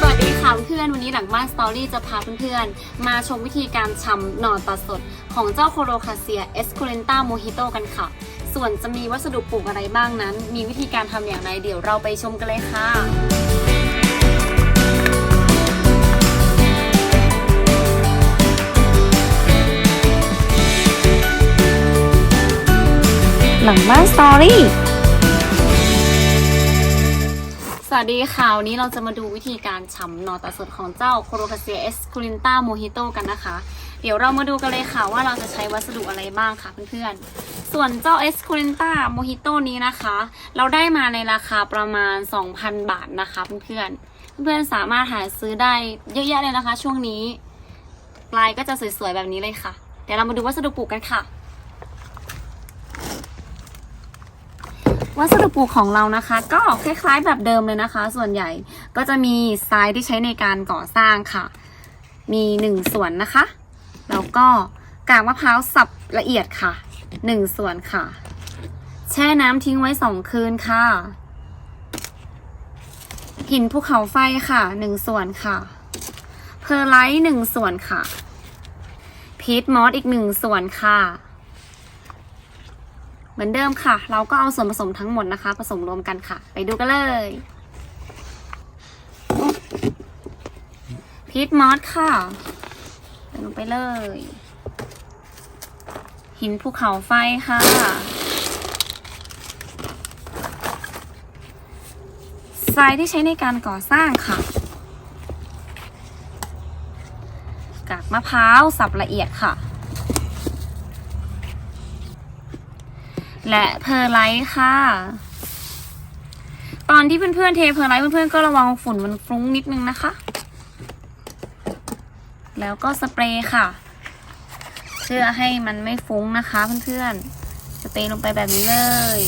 สวัสดีค่ะเพื่อนวันนี้หลังบ้านสตอรี่จะพาเพื่อนๆ มาชมวิธีการชำหน่อตัดสด ของเจ้าโคโรคาเซียเอสคูเรนตาโมฮิโตกันค่ะ ส่วนจะมีวัสดุปลูกอะไรบ้างนั้น มีวิธีการทำอย่างไรเดี๋ยวเราไปชมกันเลยค่ะหลังบ้านสตอรี่ สวัสดีค่ะวันนี้เราจะมาดูวิธีการฉ่ำนอตัดสดของเจ้าโคโรคาเซียเอสคูลินตาโมฮิโตกันนะคะ เดี๋ยวเรามาดูกันเลยค่ะว่าเราจะใช้วัสดุอะไรบ้างค่ะเพื่อนๆ ส่วนเจ้าเอสคูลินตาโมฮิโตนี้นะคะ เราได้มาในราคาประมาณ 2,000 บาทนะคะเพื่อนๆ เพื่อนๆสามารถหาซื้อได้เยอะแยะเลยนะคะ ช่วงนี้ ปลายก็จะสวยๆแบบนี้เลยค่ะ เดี๋ยวเรามาดูวัสดุปลูกกันค่ะ วัสดุปลูกของเรานะคะ ก็คล้ายๆแบบเดิมเลยนะคะ ส่วนใหญ่ก็จะมีทรายที่ใช้ในการก่อสร้างค่ะ มีหนึ่งส่วนนะคะ แล้วก็กากมะพร้าวสับละเอียดค่ะหนึ่งส่วนค่ะ แช่น้ำทิ้งไว้สองคืนค่ะ หินภูเขาไฟค่ะหนึ่งส่วนค่ะ เพอร์ไลท์หนึ่งส่วนค่ะพีทมอสอีกหนึ่งส่วนค่ะ เหมือนเดิมค่ะ เราก็เอาส่วนผสมทั้งหมดนะคะ ผสมรวมกันค่ะ ไปดูกันเลยพีทมอสค่ะลงไปเลย หินภูเขาไฟค่ะ ทรายที่ใช้ในการก่อสร้างค่ะ กากมะพร้าวสับละเอียดค่ะ และเพอร์ไลท์ค่ะ ตอนที่เพื่อนๆเทเพอร์ไลท์เพื่อนๆก็ระวังฝุ่นมันฟุ้งนิดนึงนะคะ แล้วก็สเปรย์ค่ะ เพื่อให้มันไม่ฟุ้งนะคะเพื่อนๆ สเปรย์ลงไปแบบนี้เลย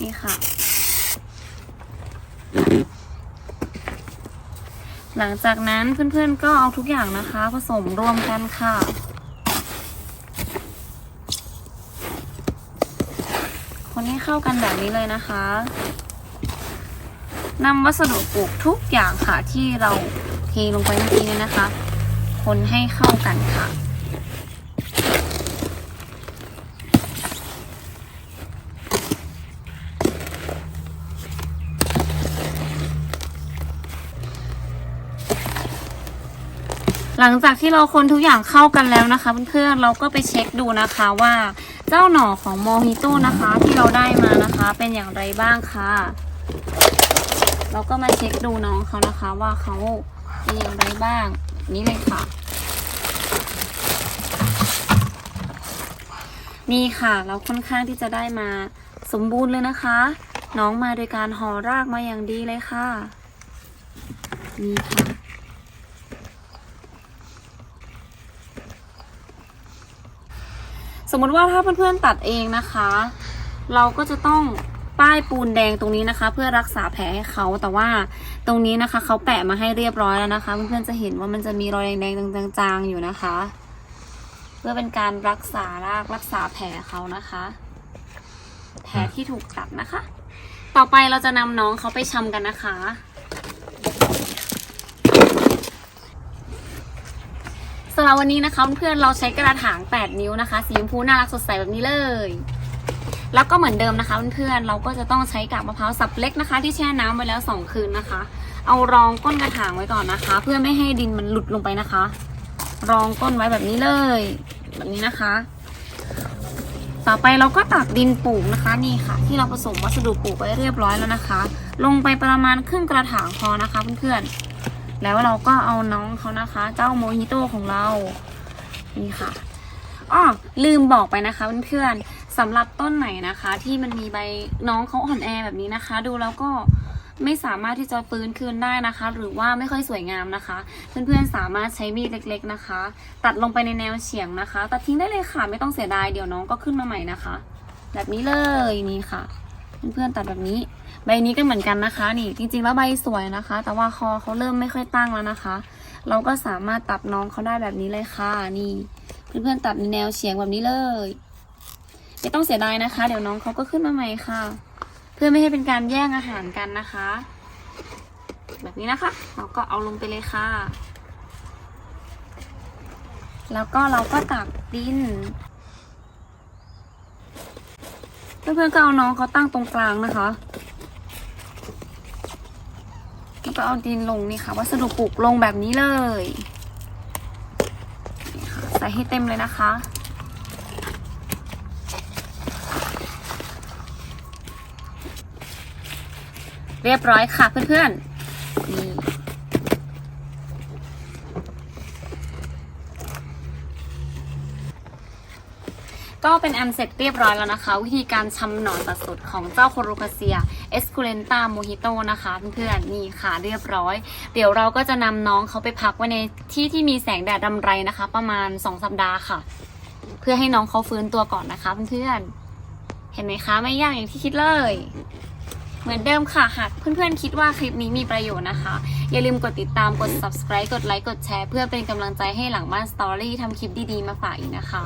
นี่ค่ะ หลังจากนั้นเพื่อนๆก็เอาทุกอย่างนะคะ ผสมรวมกันค่ะ คนให้ เข้ากันแบบนี้เลยนะคะนำวัสดุปลูกทุกอย่างค่ะที่เราเทลงไปเมื่อกี้เนี่ยนะคะ คนให้เข้ากันค่ะ หลังจากที่เราคนทุกอย่างเข้ากันแล้วนะคะเพื่อนๆเราก็ไปเช็คดูนะคะว่า เจ้าหน่อของโมฮิโต้นะคะ ที่เราได้มานะคะ เป็นอย่างไรบ้างค่ะ เราก็มาเช็คดูน้องเขานะคะ ว่าเขาเป็นอย่างไรบ้าง นี่เลยค่ะ นี่ค่ะ เราค่อนข้างที่จะได้มาสมบูรณ์เลยนะคะ น้องมาโดยการห่อรากมาอย่างดีเลยค่ะ นี่ค่ะ สมมติว่าถ้าเพื่อนๆตัดเองนะคะ เราก็จะต้องป้ายปูนแดงตรงนี้นะคะ เพื่อรักษาแผลให้เขาแต่ว่าตรงนี้นะคะเขาแปะมาให้เรียบร้อยแล้วนะคะเพื่อนๆจะเห็นว่ามันจะมีรอยแดงๆจางๆอยู่นะคะ เพื่อเป็นการรักษารากรักษาแผลเขานะคะ แผลที่ถูกตัดนะคะ ต่อไปเราจะนำน้องเขาไปชำกันนะคะำหรับวันนี้นะคะเพื่อนเราใช้กระถาง 8 นิ้วนะคะ สีชมพูน่ารักสดใสแบบนี้เลย แล้วก็เหมือนเดิมนะคะเพื่อนๆเราก็จะต้องใช้กากมะพร้าวสับเล็กนะคะ ที่แช่น้ำไว้แล้ว 2 คืนนะคะ เอารองก้นกระถางไว้ก่อนนะคะ เพื่อไม่ให้ดินมันหลุดลงไปนะคะ รองก้นไว้แบบนี้เลย แบบนี้นะคะ ต่อไปเราก็ตักดินปลูกนะคะนี่ค่ะ ที่เราผสมวัสดุปลูกไว้เรียบร้อยแล้วนะคะ ลงไปประมาณครึ่งกระถางพอนะคะเพื่อนๆ แล้วเราก็เอาน้องเขานะคะ เจ้าโมฮิโต้ของเรา นี่ค่ะอ้อลืมบอกไปนะคะเพื่อนๆสำหรับต้นไหนนะคะ ที่มันมีใบน้องเขาอ่อนแอแบบนี้นะคะ ดูแล้วก็ไม่สามารถที่จะฟื้นคืนได้นะคะ หรือว่าไม่ค่อยสวยงามนะคะ เพื่อนๆสามารถใช้มีดเล็ก ๆนะคะ ตัดลงไปในแนวเฉียงนะคะ ตัดทิ้งได้เลยค่ะไม่ต้องเสียดายเดี๋ยวน้องก็ขึ้นมาใหม่นะคะ แบบนี้เลยนี่ค่ะ เพื่อนๆตัดแบบนี้ ใบนี้ก็เหมือนกันนะคะ นี่จริงๆแล้วใบสวยนะคะ แต่ว่าคอเขาเริ่มไม่ค่อยตั้งแล้วนะคะ เราก็สามารถตัดน้องเขาได้แบบนี้เลยค่ะ นี่เพื่อนๆตัดแนวเฉียงแบบนี้เลยไม่ต้องเสียดายนะคะ เดี๋ยวน้องเขาก็ขึ้นมาใหม่ค่ะ เพื่อไม่ให้เป็นการแย่งอาหารกันนะคะ แบบนี้นะคะ เราก็เอาลงไปเลยค่ะ แล้วก็เราก็ตักดิน เพื่อนๆก็เอาน้องเขาตั้งตรงกลางนะคะแล้วก็เอาดินลงนี่ค่ะ วัสดุปลูกลงแบบนี้เลยใส่ให้เต็มเลยนะคะ เรียบร้อยค่ะเพื่อนๆนี่ ก็เป็นอันเสร็จเรียบร้อยแล้วนะคะ วิธีการชำหนอนตัดสดของเจ้าโคโรคาเซียเอสคูเลนตาโมฮิโตนะคะเพื่อนๆนี่ค่ะเรียบร้อย เดี๋ยวเราก็จะนำน้องเขาไปพักไว้ในที่ที่มีแสงแดดรำไรนะคะ ประมาณ 2 สัปดาห์ค่ะ เพื่อให้น้องเขาฟื้นตัวก่อนนะคะเพื่อนๆเห็นไหมคะไม่ยากอย่างที่คิดเลย เหมือนเดิมค่ะ หากเพื่อนๆคิดว่าคลิปนี้มีประโยชน์นะคะ อย่าลืมกดติดตามกด subscribe กดไลค์กดแชร์ เพื่อเป็นกำลังใจให้หลังบ้านสตอรี่ทำคลิปดีๆ มาฝากอีกนะคะ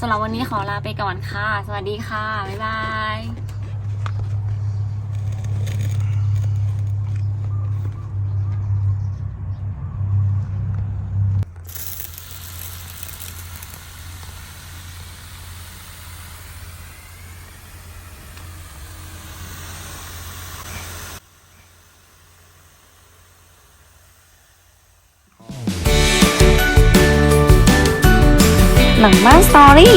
สำหรับวันนี้ขอลาไปก่อนค่ะ สวัสดีค่ะ บ๊ายบาย หลังบ้านสตอรี่